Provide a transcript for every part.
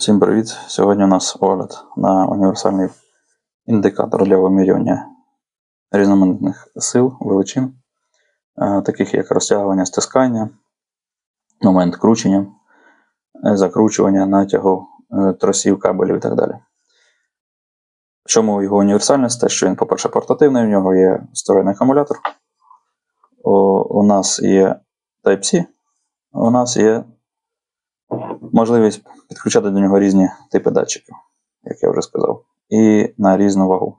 Всім привіт! Сьогодні у нас огляд на універсальний індикатор для вимірювання різноманітних сил, величин, е, таких як розтягування стискання, момент кручення, е, закручування, натягу е, тросів, кабелів і так далі. Чому його універсальність? Те, що він, по-перше, портативний, в нього є встроєний акумулятор. У нас є Type-C, у нас є можливість підключати до нього різні типи датчиків, як я вже сказав, і на різну вагу.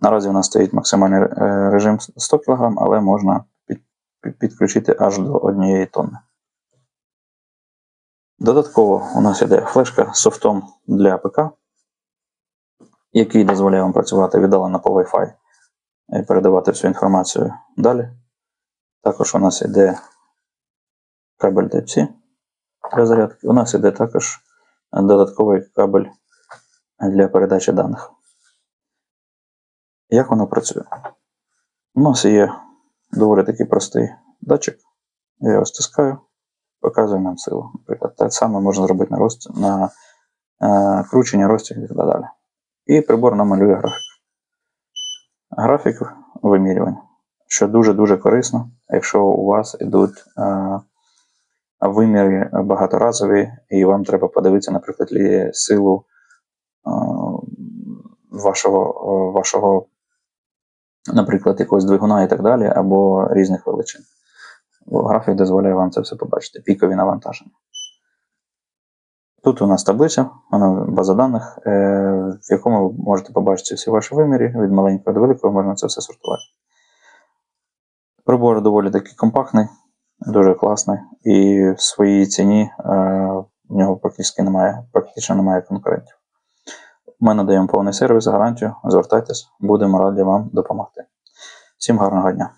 Наразі у нас стоїть максимальний е, режим 100 кг, але можна під- під- підключити аж до 1 тонни. Додатково у нас іде флешка з софтом для ПК, який дозволяє вам працювати віддалено по Wi-Fi і передавати всю інформацію далі. Також у нас іде кабель Type-C для зарядки. У нас іде також додатковий кабель для передачі даних. Як воно працює? У нас є доволі такий простий датчик. Я його стискаю, показує нам силу. Наприклад, те саме можна зробити на, рост, на е, кручення, розтяг і так далі. І прибор намалює графік. Графік вимірювання, що дуже-дуже корисно, якщо у вас йдуть е, виміри багаторазові, і вам треба подивитися, наприклад, силу вашого, вашого, наприклад, якогось двигуна і так далі, або різних величин. Бо Графік дозволяє вам це все побачити, пікові навантаження. Тут у нас таблиця, вона база даних, е, в якому ви можете побачити всі ваші виміри, від маленького до великого можна це все сортувати. Прибор доволі таки компактний, дуже класний, і в своїй ціні е, в нього практично немає, практично немає конкурентів. Ми надаємо повний сервіс, гарантію. Звертайтесь, будемо раді вам допомогти. Всім гарного дня!